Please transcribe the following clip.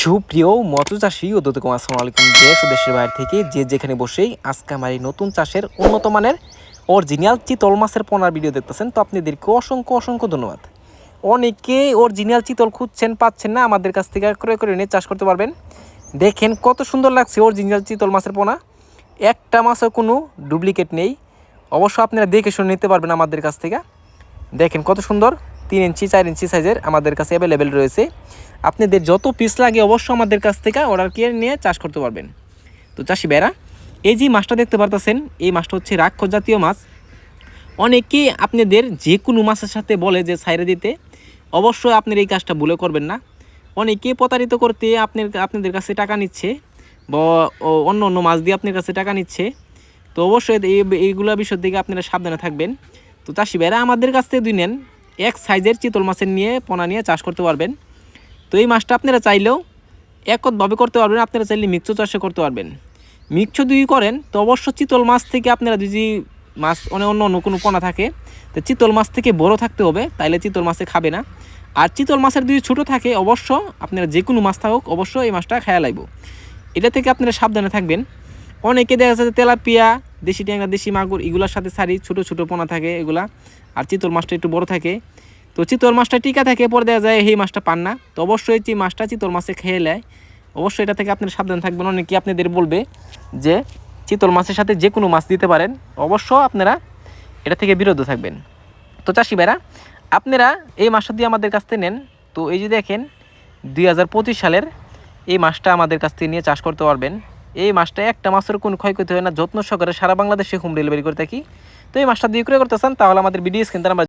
সুপ্রিয় মৎস্য চাষি ও দোতকম আসসালামু আলাইকুম। দেশ ও দেশের বাইরে থেকে যে যেখানে বসেই আজকে আমার এই নতুন চাষের উন্নত মানের অরিজিনাল চিতল মাছের পোনার ভিডিও দেখতেছেন, তো আপনাদেরকে অসংখ্য অসংখ্য ধন্যবাদ। অনেকে অরিজিনাল চিতল খুঁজছেন, পাচ্ছেন না, আমাদের কাছ থেকে ক্রয় করে নিয়ে চাষ করতে পারবেন। দেখেন কত সুন্দর লাগছে অরিজিনাল চিতল মাছের পোনা। একটা মাছও কোনো ডুপ্লিকেট নেই। অবশ্য আপনারা দেখে শুনে নিতে পারবেন আমাদের কাছ থেকে। দেখেন কত সুন্দর। তিন ইঞ্চি, চার ইঞ্চি সাইজের আমাদের কাছে অ্যাভেলেবেল রয়েছে। আপনাদের যত পিস লাগে অবশ্য আমাদের কাছ থেকে অর্ডার কিনে নিয়ে চাষ করতে পারবেন। তো চাষি বেড়া এই যে মাছটা দেখতে পারতেছেন, এই মাছটা হচ্ছে রাক্ষস জাতীয় মাছ। অনেকে আপনাদের যে কোনো মাছের সাথে বলে যে সাইরে দিতে, অবশ্যই আপনার এই কাজটা ভুলে করবেন না। অনেকে প্রতারিত করতে আপনার, আপনাদের কাছে টাকা নিচ্ছে বা অন্য অন্য মাছ দিয়ে আপনার কাছে টাকা নিচ্ছে। তো অবশ্যই এই, এইগুলো বিষয় থেকে আপনারা সাবধানে থাকবেন। তো চাষি ভাইরা আমাদের কাছ থেকে দুই নেন। এক সাইজের চিতল মাছের নিয়ে, পোনা নিয়ে চাষ করতে পারবেন। তো এই মাছটা আপনারা চাইলেও একতভাবে করতে পারবেন, আপনারা চাইলে মিক্স চাষে করতে পারবেন। মিক্স যদি করেন, তো অবশ্য চিতল মাছ থেকে আপনারা যদি মাছ অনেক অন্য অন্য কোনো পোনা থাকে, তো চিতল মাছ থেকে বড় থাকতে হবে, তাইলে চিতল মাছে খাবে না। আর চিতল মাছের যদি ছোটো থাকে, অবশ্য আপনারা যে কোনো মাছ থাকুক, অবশ্য এই মাছটা খায়া লাগব এটা থেকে আপনারা সাবধানে থাকবেন। অনেকে দেখা যাচ্ছে তেলাপিয়া দেশি ট্যাংরা, দেশি মাগুর, এগুলোর সাথে সারি ছোটো ছোটো পোনা থাকে এগুলা। আর চিতল মাছটা একটু বড় থাকে। তো চিতল মাছটা টিকা থাকে, পরে দেখা যায় এই মাছটা পান না। তো অবশ্যই এই মাছটা চিতল মাছে খেয়ে নেয়। অবশ্যই এটা থেকে আপনারা সাবধান থাকবেন। অনেকে আপনাদের বলবে যে চিতল মাছের সাথে যে কোনো মাছ দিতে পারেন। অবশ্য আপনারা এটা থেকে বিরত থাকবেন। তো চাষি ভাইরা, আপনারা এই মাছটা দিয়ে আমাদের কাছ থেকে নেন। তো এই যে দেখেন দু হাজার পঁচিশ সালের এই মাছটা আমাদের কাছ থেকে নিয়ে চাষ করতে পারবেন। এই মাছটা একটা মাছের কোনো ক্ষয়ক্ষতি হয় না। যত্ন সহকারে সারা বাংলাদেশে হোম ডেলিভারি করে থাকি। তো এই মাছটা দিয়ে করে করতে চান, তাহলে আমাদের বিডিএস স্ক্রিন আমরা